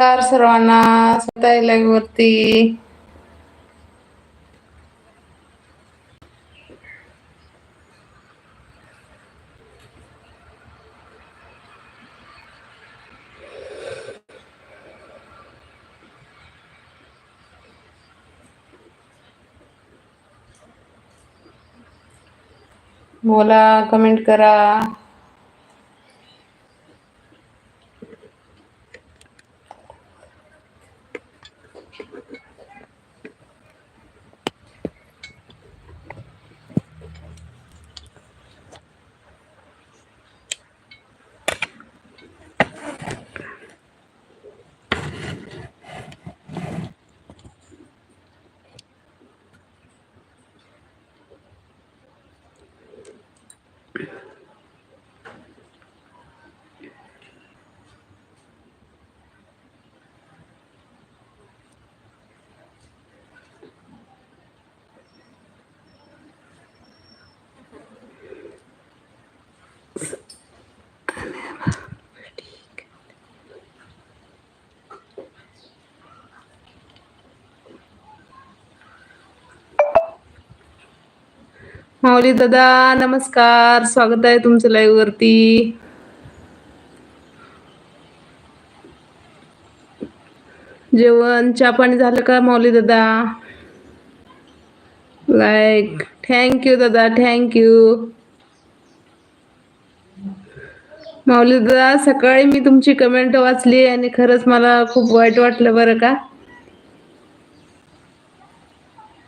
नमस्कार सर्वांना स्वतः लाईव्ह वरती बोला कमेंट करा. माऊली दादा नमस्कार. स्वागत आहे तुमचं लाईव्ह वरती. जेवण चहा पाणी झालं का माऊली दादा? लाईक थँक्यू दादा थँक्यू माऊली दादा सकाळी मी तुमची कमेंट वाचली आणि खरंच मला खूप वाईट वाटलं बरं का?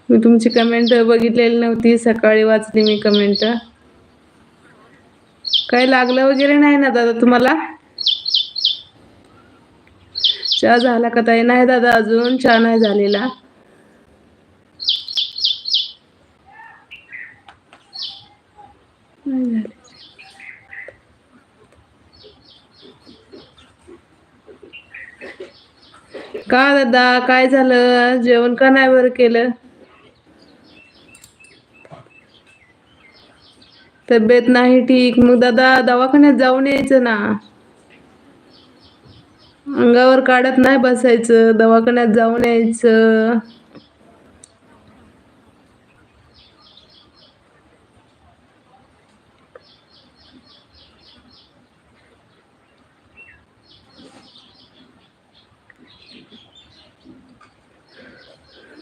मी तुमची कमेंट बघितलेली नव्हती. सकाळी वाचली मी कमेंट काही लागलं वगैरे नाही ना दादा तुम्हाला? चहा झाला का ताई? नाही दादा अजून. चहा नाही झालेला. का दादा? काय झालं? जेवण का नाही बरं केलं? तब्येत नाही ठीक. मग दादा दवाखान्यात जाऊन यायचं ना. अंगावर काढत नाही बसायचं. दवाखान्यात जाऊन यायचं.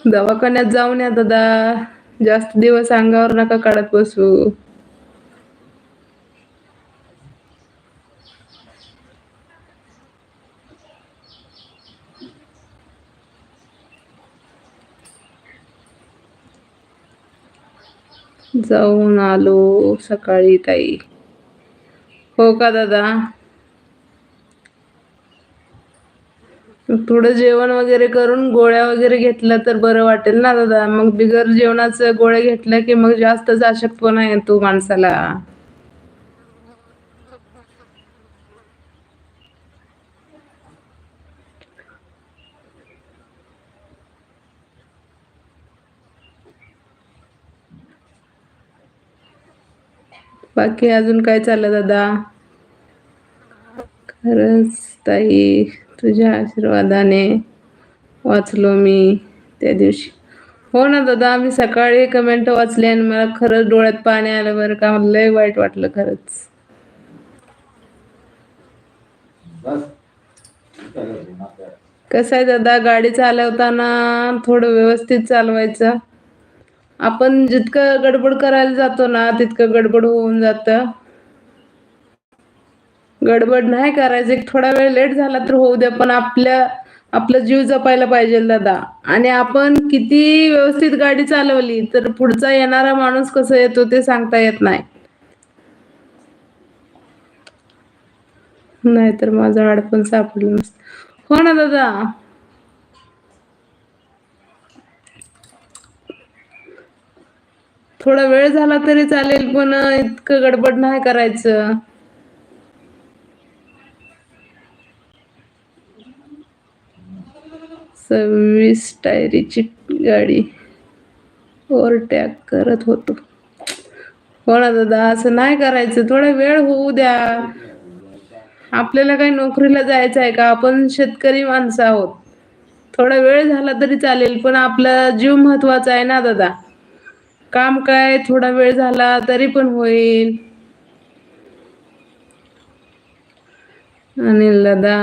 दवाखान्यात जाऊन या दादा. जास्त दिवस अंगावर नका काढत बसू. जाऊन आलो सकाळी ताई. हो का दादा? थोडं जेवण वगैरे करून गोळ्या वगैरे घेतल्या तर बरं वाटेल ना दादा? मग बिगर जेवणाचं गोळ्या घेतल्या की मग जास्तच अशक्तपणा येतो माणसाला. बाकी अजून काय चाललं दादा? खरंच ताई तुझ्या आशीर्वादाने वाचलो मी त्या दिवशी. हो ना दादा मी सकाळी कमेंट वाचले आणि मला खरंच डोळ्यात पाणी आलं बरं का. लय वाईट वाटलं खरंच. कसं आहे दादा गाडी चालवताना थोडं व्यवस्थित चालवायचं? आपण जितकं गडबड करायला जातो ना तितकं गडबड होऊन जातं. गडबड नाही करायचं. एक थोडा वेळ लेट झाला तर होऊ द्या पण आपल्या आपला जीव जपायला पाहिजे दादा. आणि आपण किती व्यवस्थित गाडी चालवली तर पुढचा येणारा माणूस कसं येतो ते सांगता येत नाही. नाहीतर माझं अडपण सापडलं नसतं. हो ना दादा. थोडा वेळ झाला तरी चालेल पण इतकं गडबड नाही करायचं. सव्वीस टायरीची गाडी ओव्हरटॅक करत होतो. हो ना दादा असं नाही करायचं. थोडा वेळ होऊ द्या. आपल्याला काही नोकरीला जायचं आहे का? आपण शेतकरी माणसं आहोत. थोडा वेळ झाला तरी चालेल पण आपला जीव महत्त्वाचा आहे ना दादा. काम काय? थोडा वेळ झाला तरी पण होईल. अनिल दादा.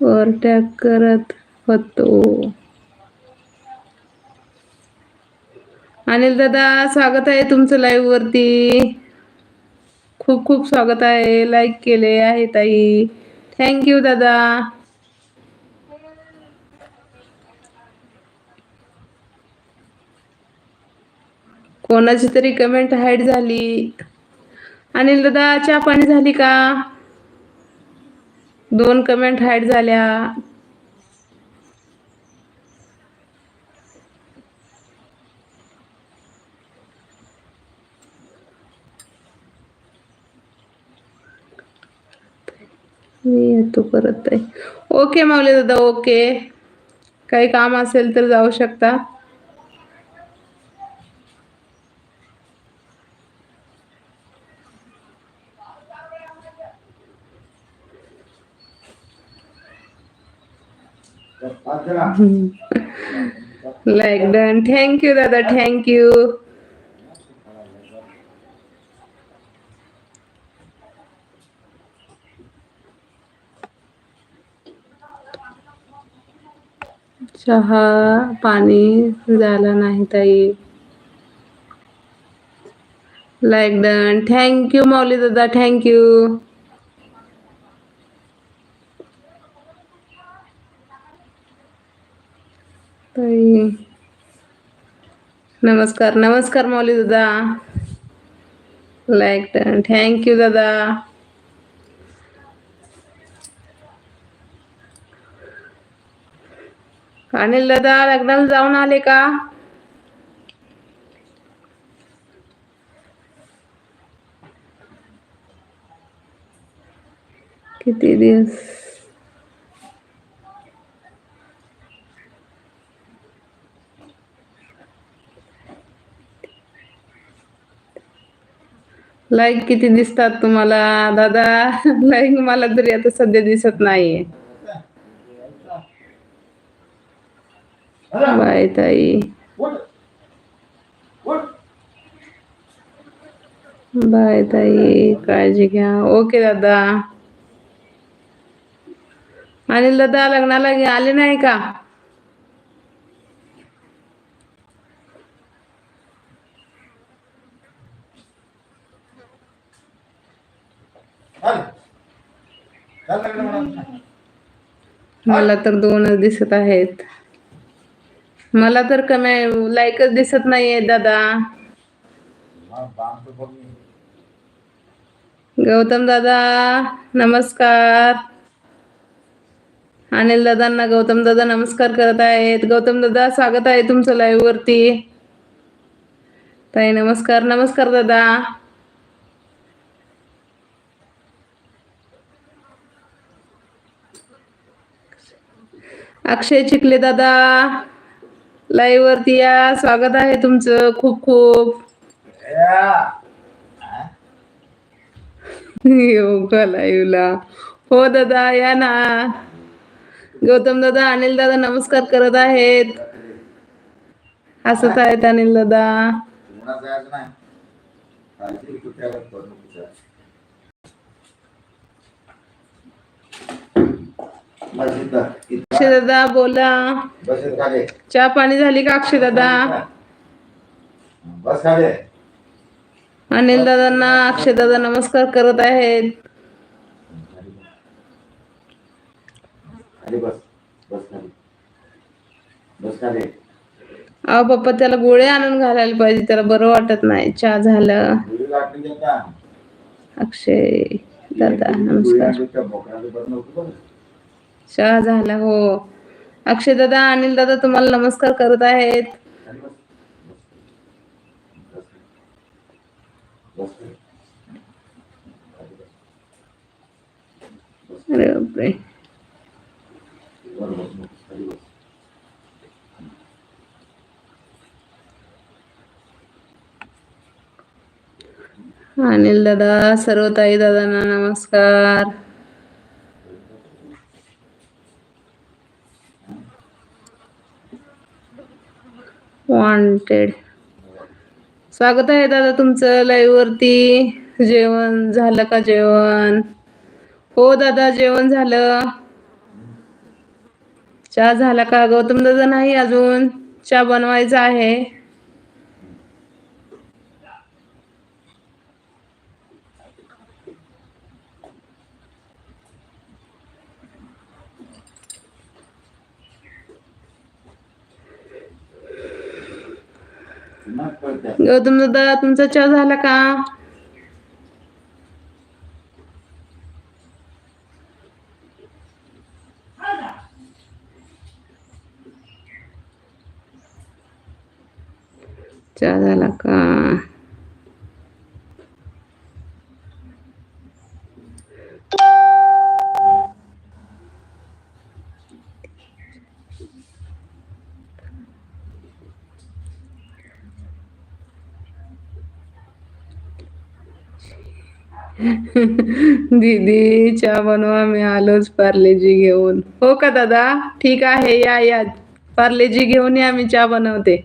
ओव्हरटॅक करत होतो. अनिल दादा स्वागत आहे तुमचं लाईव्ह वरती. खूप खूप स्वागत आहे. लाईक केले आहे ताई. थँक्यू दादा. कोणाची तरी कमेंट हाईड झाली. अनिल दादा चहा पाणी झाली का? दोन कमेंट हाईड झाल्या. मी येतो परत आहे ओके माऊली दादा ओके काही काम असेल तर जाऊ शकता. Like done. थँक्यू दादा. थँक्यू चहा पाणी झालं नाही ताई. Like done. थँक्यू माऊली दादा. थँक्यू ताई नमस्कार नमस्कार मौली दादा. लाईक डन थँक्यू दादा. अनिल दादा लग्नाला जाऊन आले का? किती दिवस? लाईक किती दिसतात तुम्हाला दादा? लाईक मला तरी आता सध्या दिसत नाहीये. बाय ताई. बाय ताई काळजी घ्या. ओके दादा. अनिल दादा लग्नाला आले नाही का? मला तर दोनच दिसत आहेत. मला तर कमी लाईकच दिसत नाहीये दादा. गौतम दादा नमस्कार. अनिल दादांना गौतम दादा नमस्कार करत आहेत. गौतम दादा स्वागत आहे तुमचं लाईव्ह वरती. ताई नमस्कार नमस्कार दादा. अक्षय चिखले दादा लाईव्ह वरती या. स्वागत आहे तुमचं. खूप खूप. येऊ का लाईव्हला हो दादा या ना. गौतम दादा अनिल दादा नमस्कार करत आहेत. हसत आहेत अनिल दादा. अक्षय दादा बोला. चहा पाणी झाली का अक्षय दादा बस खाली अनिल दादांना अक्षय दादा नमस्कार करत आहेत. अहो पप्पा त्याला गोळे आणून घालायला पाहिजे त्याला बरं वाटत नाही. चहा झालं? अक्षय दादा नमस्कार. लागली झाला हो. अक्षय दादा अनिल दादा तुम्हाला नमस्कार करत आहेत. अरे बापरे. अनिल दादा सर्व ताई दादांना नमस्कार. वॉन्टेड स्वागत आहे दादा तुमचं लाईव्ह वरती. जेवण झालं का जेवण? हो दादा जेवण झालं. चहा झाला का गौतम दादा नाही अजून. चहा बनवायचा आहे. गौतम दादा तुमचा चहा झाला का? चहा झाला का? दीदी चहा बनवा मी आलोच पार्लेजी घेऊन. हो का दादा? ठीक आहे या या. पार्लेजी घेऊन या मी चहा बनवते.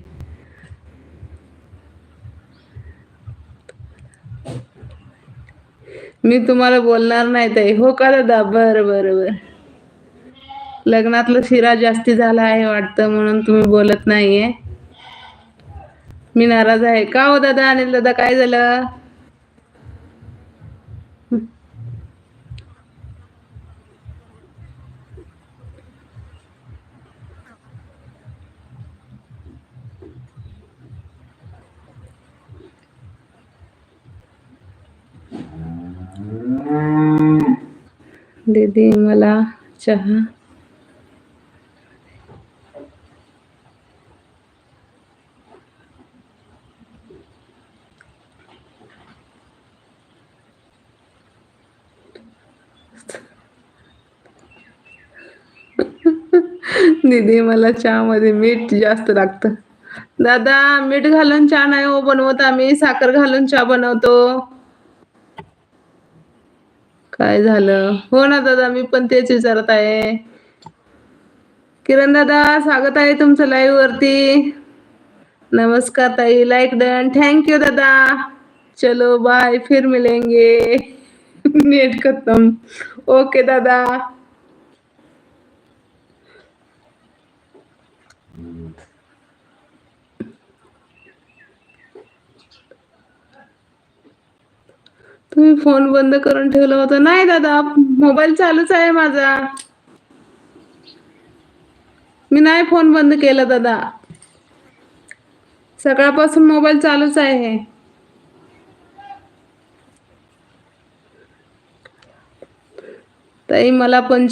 मी तुम्हाला बोलणार नाही ताई. हो का दादा? बर बर बर. लग्नातलं शिरा जास्ती झाला आहे वाटतं म्हणून तुम्ही बोलत नाहीये. मी नाराज आहे. का हो दादा? अनिल दादा काय झालं? दीदी मला चहा. दीदी मला चहामध्ये मीठ जास्त लागतं. दादा मीठ घालून चहा नाही हो बनवत आम्ही. साखर घालून चहा बनवतो. काय झालं? हो ना दादा मी पण तेच विचारत आहे. किरण दादा स्वागत आहे तुमचं लाईव्ह वरती. नमस्कार ताई लाईक डन थँक यू दादा. चलो बाय फिर मिलेंगे. नेट खत्म. ओके दादा. तुम्ही फोन बंद करून ठेवला होता. नाही दादा मोबाईल चालूच आहे माझा. मी नाही फोन बंद केला दादा. सकाळपासून मोबाईल चालूच आहे. ताई मला पण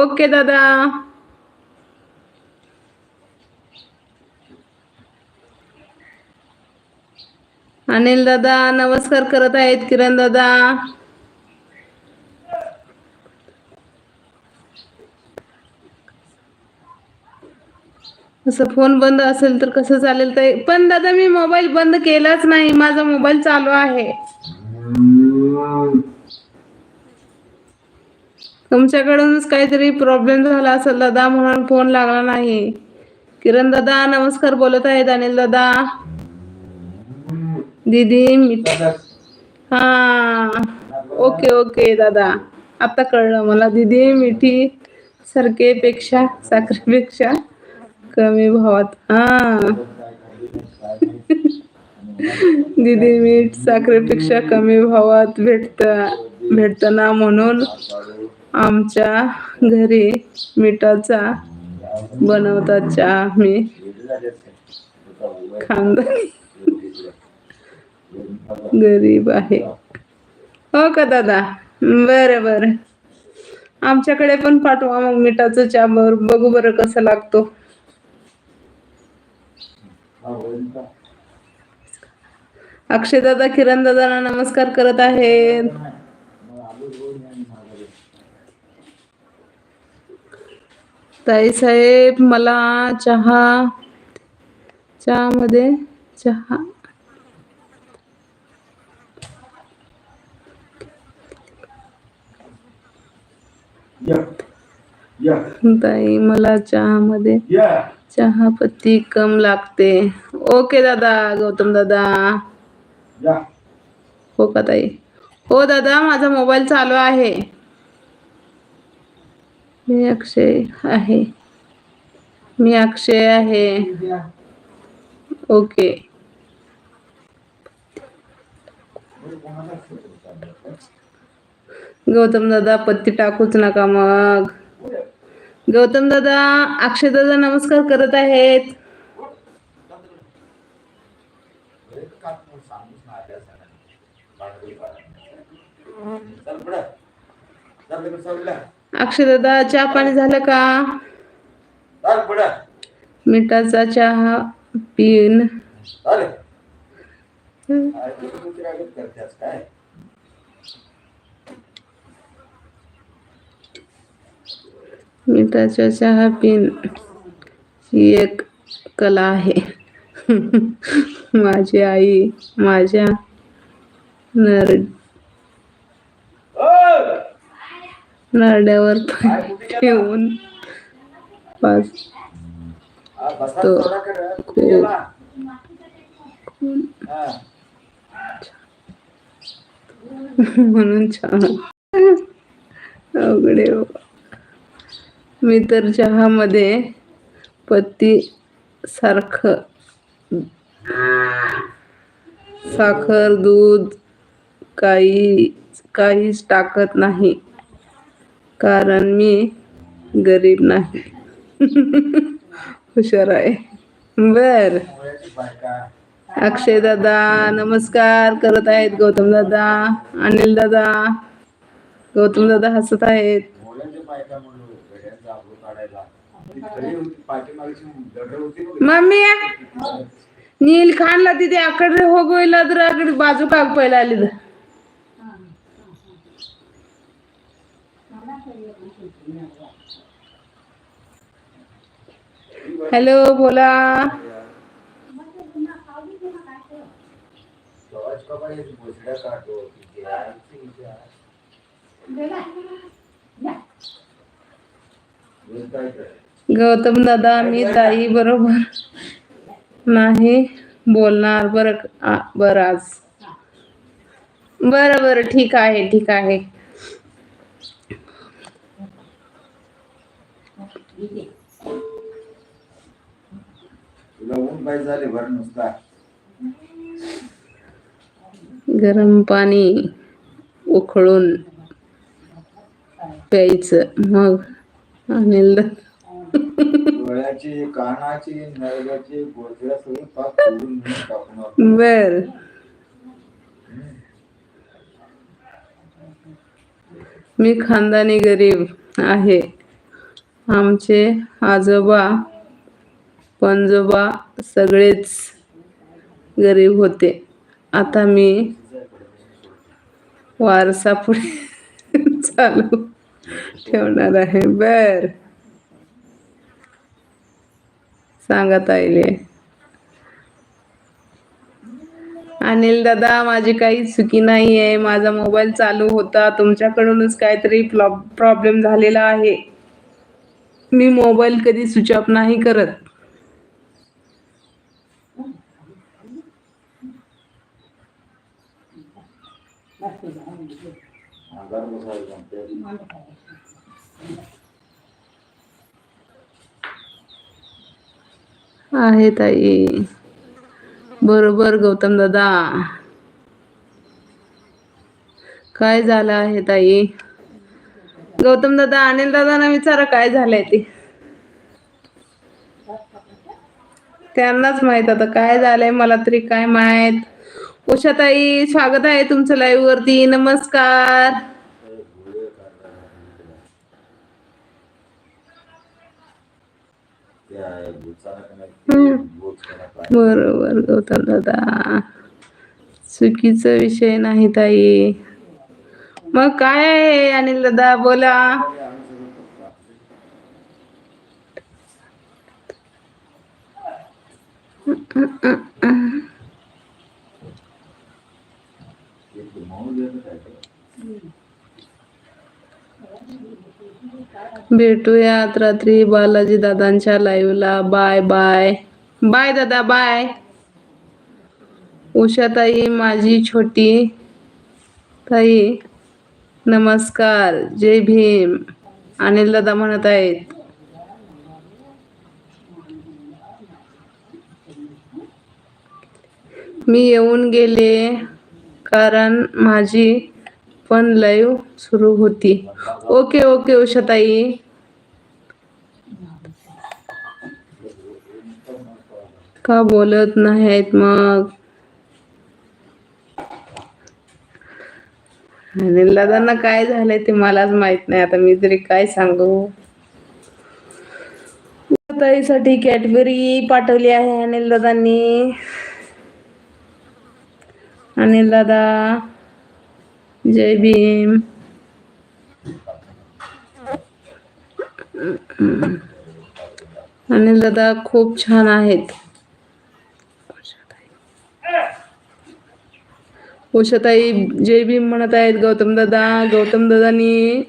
ओके दादा. अनिल दादा नमस्कार करत आहेत किरण दादा. असं फोन बंद असेल तर कसं चालेल तर पण दादा मी मोबाईल बंद केलाच नाही. माझा मोबाईल चालू आहे. तुमच्याकडूनच काहीतरी प्रॉब्लेम झाला असेल दादा म्हणून फोन लागला नाही. किरण दादा नमस्कार बोलत आहेत अनिल दादा. दीदी मी हा. ओके ओके दादा. आता कळलं मला. दीदी मिठी सारखेपेक्षा साखरेपेक्षा कमी भावात. हा. दीदी मीठ साखरेपेक्षा कमी भावात भेटत भेटत ना म्हणून आमच्या घरी मिठाचा बनवतात चहा. मी खानदानी. गरीब आहे. हो का दादा? बरं बरं. आमच्याकडे पण पाठवा मग मिठाचं चहा बर बघू बरं कसं लागतो. अक्षय दादा किरण दादांना नमस्कार करत आहेत. ताई साहेब मला चहा चहामध्ये चहा ताई मला चहामध्ये चहा पत्ती कम लागते. ओके दादा गौतम दादा. हो का ताई? हो दादा माझा मोबाईल चालू आहे. मी अक्षय आहे. मी अक्षय आहे. ओके. गौतम दादा पत्ती टाकूच नका मग. गौतम दादा अक्षय दादा नमस्कार करत आहेत. अक्षय दादा चहा पाणी झालं का? मिठाचा चहा पिन. काय तू कुठे रागत करतेस काय मिठाचा चहा पिन ही एक कला आहे. माझी आई माझ्या नर नरड्यावर ठेवून पाच तो खूप- म्हणून छान. अवघडे बाबा. मी तर चहामध्ये पत्ती सारखं साखर दूध काही काहीच टाकत नाही. कारण मी गरीब नाही. हुशार आहे. बर. अक्षय दादा नमस्कार. करत आहेत गौतम दादा अनिल दादा. गौतम दादा हसत आहेत. मम्मी नील खानला तिथे आकडे होगोयला तर आकडे बाजू काग पहिला आली तर. हॅलो बोला. काय गौतम दादा मी ताई बरोबर. नाही बोलणार बर बर आज. बरं बरं ठीक आहे ठीक आहे. गरम पाणी उकळून प्यायचं. मग अनिल डोळ्याची कानाची पाक बर. मी खानदानी गरीब आहे. आमचे आजोबा पंजोबा सगळेच गरीब होते. आता मी वारसा पुढे चालू ठेवणार आहे. बर. सांगत आहे अनिल दादा माझी काही चुकी नाही आहे माझा मोबाईल चालू होता. तुमच्याकडूनच काहीतरी प्रॉब्लेम झालेला आहे. मी मोबाईल कधी स्विच ऑफ नाही करत. आहे ताई. बरोबर गौतम दादा. काय झालं आहे ताई? गौतम दादा अनिल दादांना विचारा काय झालंय ते. त्यांनाच माहीत आता काय झालंय मला तरी काय माहीत. उषाताई स्वागत आहे तुमचं लाईव्ह वरती. नमस्कार. हम्म. बरोबर गौतम दादा. चुकीचा विषय नाही ताई. मग काय आहे अनिल दादा? बोला एक माणूस आहे ना काय करायचं. भेटूयात रात्री बालाजी दादांच्या लाईव्हला बाय बाय बाय दादा बाय उषाताई माझी छोटी ताई नमस्कार. जय भीम. अनिल दादा म्हणत आहेत. मी येऊन गेले कारण माझी पण लाईव्ह सुरू होती. Okay okay Ushatai. का बोलत नाहीत मग? दादांना काय झालंय ते मलाच माहीत नाही. आता मी तरी काय सांगू? ताईसाठी कॅडबरी पाठवली आहे अनिल दादांनी. अनिल दादा जय भीम. अनिल दादा खूप छान आहेत. उषाताई जय भीम म्हणत आहेत गौतम दादा गौतम दादानी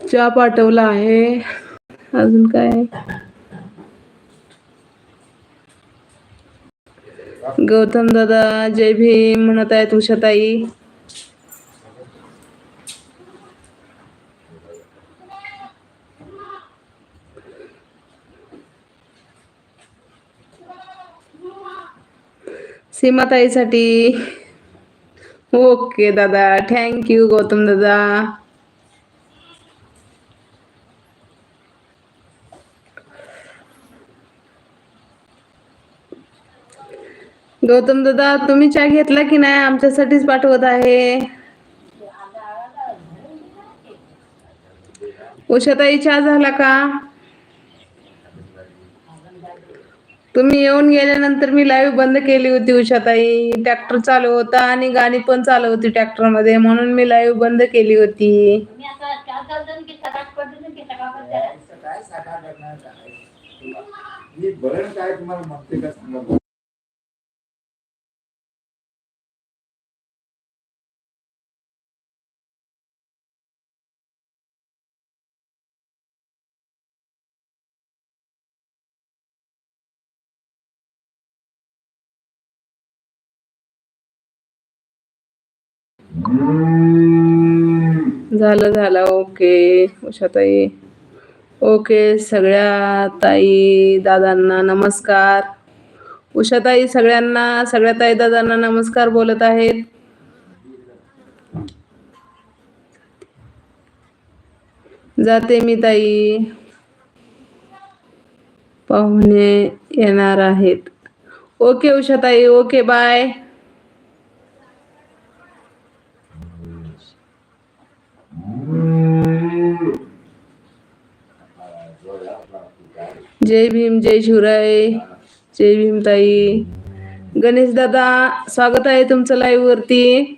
चहा पाठवला आहे. अजून काय? गौतम दादा जय भीम म्हणत आहेत उषाताई. सीमाताईसाठी. ओके दादा थँक्यू गौतम दादा. गौतम दादा तुम्ही चहा घेतला की नाही? आमच्यासाठीच पाठवत आहे. उषाताई चहा झाला का? तुम्ही येऊन गेल्यानंतर मी लाईव्ह बंद केली होती उषाताई. ट्रॅक्टर चालू होता आणि गाणी पण चालू होती ट्रॅक्टरमध्ये म्हणून मी लाईव्ह बंद केली होती. काय तुम्हाला झालं झालं. ओके उषाताई. ओके सगळ्या ताई दादांना नमस्कार. उषाताई सगळ्यांना सगळ्या ताई दादांना नमस्कार बोलत आहेत. जाते मी ताई. पाहुणे येणार आहेत. ओके उषाताई. Okay bye. जय भीम जय शिवराय जय भीम ताई गणेश दादा स्वागत आहे तुमचं लाईव्ह वरती.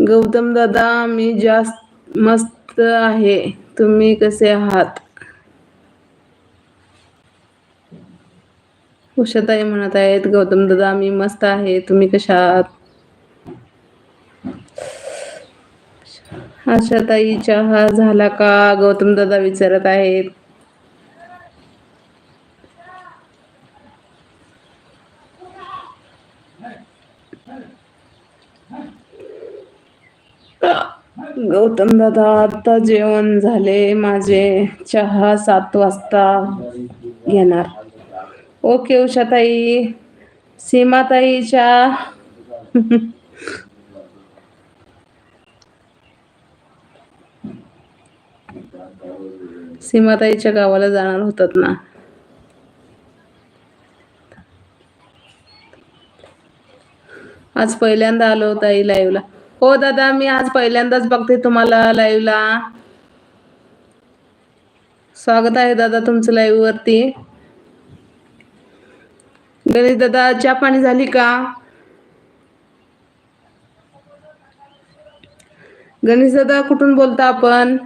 गौतम दादा मी जास्त मस्त आहे. तुम्ही कसे आहात? उषाताई म्हणत आहेत गौतम दादा मी मस्त आहे. तुम्ही कशा आहात? आशाताई चहा झाला का? गौतम दादा विचारत आहेत गौतम दादा आता जेवण झाले माझे. चहा सात वाजता घेणार. ओके उषाताई. सीमाताईच्या. सीमाताईच्या गावाला जाणार होतात ना. आज पहिल्यांदा आलो ताई लाईव्हला हो दादा मी आज पहिल्यांदाच बघते तुम्हाला लाईव्हला स्वागत आहे दादा तुमचं लाईव्ह वरती. गणेश दादा चहा पाणी झाली का? गणेश दादा कुठून बोलता आपण?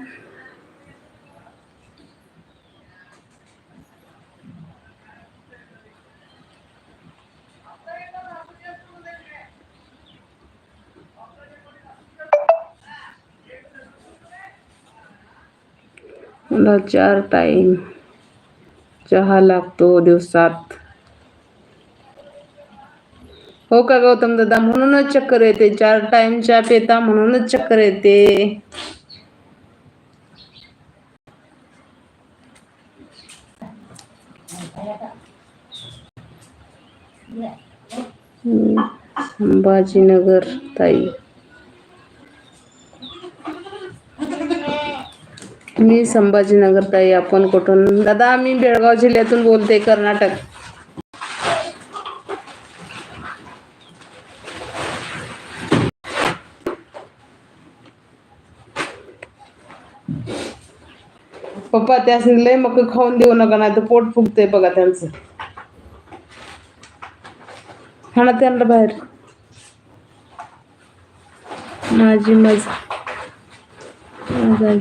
मला चार टाईम चहा लागतो दिवसात हो का गौतम दादा म्हणूनच चक्कर येते चार टाइम चहा पेता म्हणूनच चक्कर येते संभाजीनगर ताई मी संभाजीनगर ताई आपण कुठून? दादा मी बेळगाव जिल्ह्यातून बोलते कर्नाटक. पप्पा त्यास लय मग खाऊन देऊ नका नाही तर पोट फुगते बघा त्यांचं. हा ना त्यांना बाहेर. माझी मजा. मजा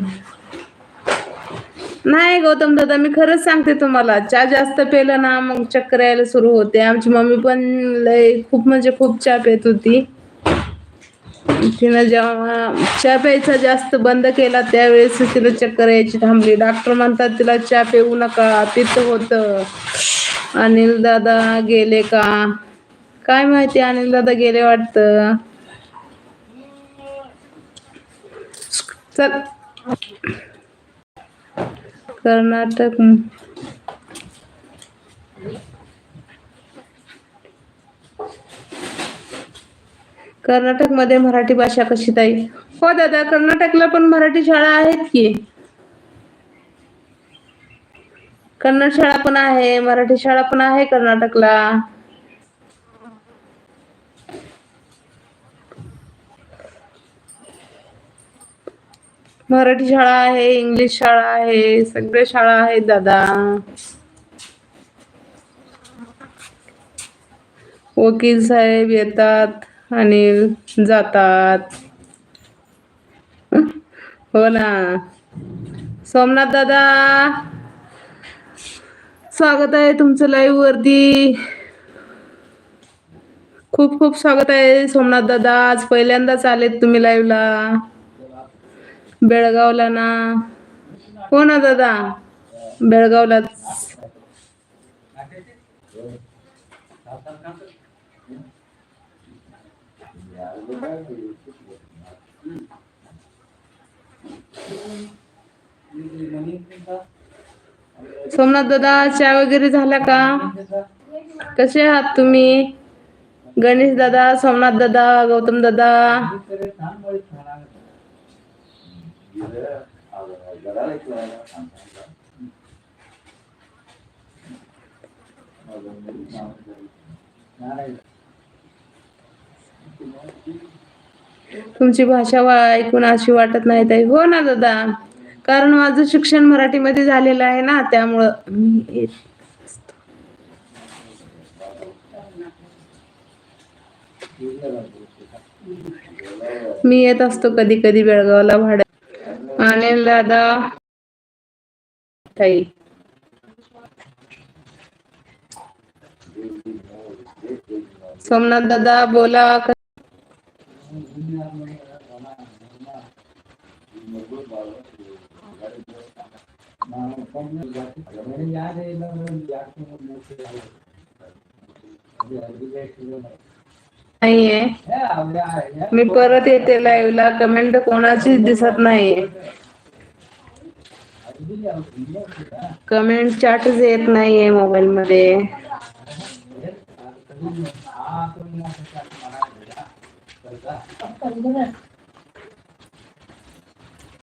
नाही गौतम दादा मी खरंच सांगते तुम्हाला चहा जास्त पेलं ना मग चक्कर यायला सुरू होते. आमची मम्मी पण लय खूप म्हणजे खूप चहा पेत होती. तिनं जेव्हा चहा प्यायचा जास्त बंद केला त्यावेळेस तिला चक्कर यायची थांबली. डॉक्टर म्हणतात तिला चहा पिऊ नका पित्त होतं. अनिल दादा गेले का? काय माहिती अनिल दादा गेले वाटतं. चल. कर्नाटक. कर्नाटकमध्ये मराठी भाषा कशी ताई? हो दादा कर्नाटकला पण मराठी शाळा आहेत की? कन्नड शाळा पण आहे मराठी शाळा पण आहे कर्नाटकला. मराठी शाळा आहे इंग्लिश शाळा आहे सगळे शाळा आहेत दादा. वकील साहेब येतात आणि जातात. हो ना. सोमनाथ दादा. स्वागत आहे तुमचं लाईव्ह वरती. खूप खूप स्वागत आहे सोमनाथ दादा. आज पहिल्यांदाच आलेत तुम्ही लाईव्हला बेळगावला ना हो ना दादा? बेळगावलाच सोमनाथ दादा चहा वगैरे झाला का? कसे आहात तुम्ही? गणेश दादा सोमनाथ दादा गौतम दादा. तुमची भाषा ऐकून अशी वाटत नाही ताई. हो ना दादा. कारण माझं शिक्षण मराठीमध्ये झालेलं आहे ना त्यामुळं मी येत- मी येत असतो कधी कधी बेळगावला भाड्या अनिल दादा ताई सोमनाथ दादा बोला क- नाहीये. मी परत येते लाईव्हला कमेंट कोणाचीच दिसत नाहीये. कमेंट चाटच येत नाहीये मोबाईल मध्ये.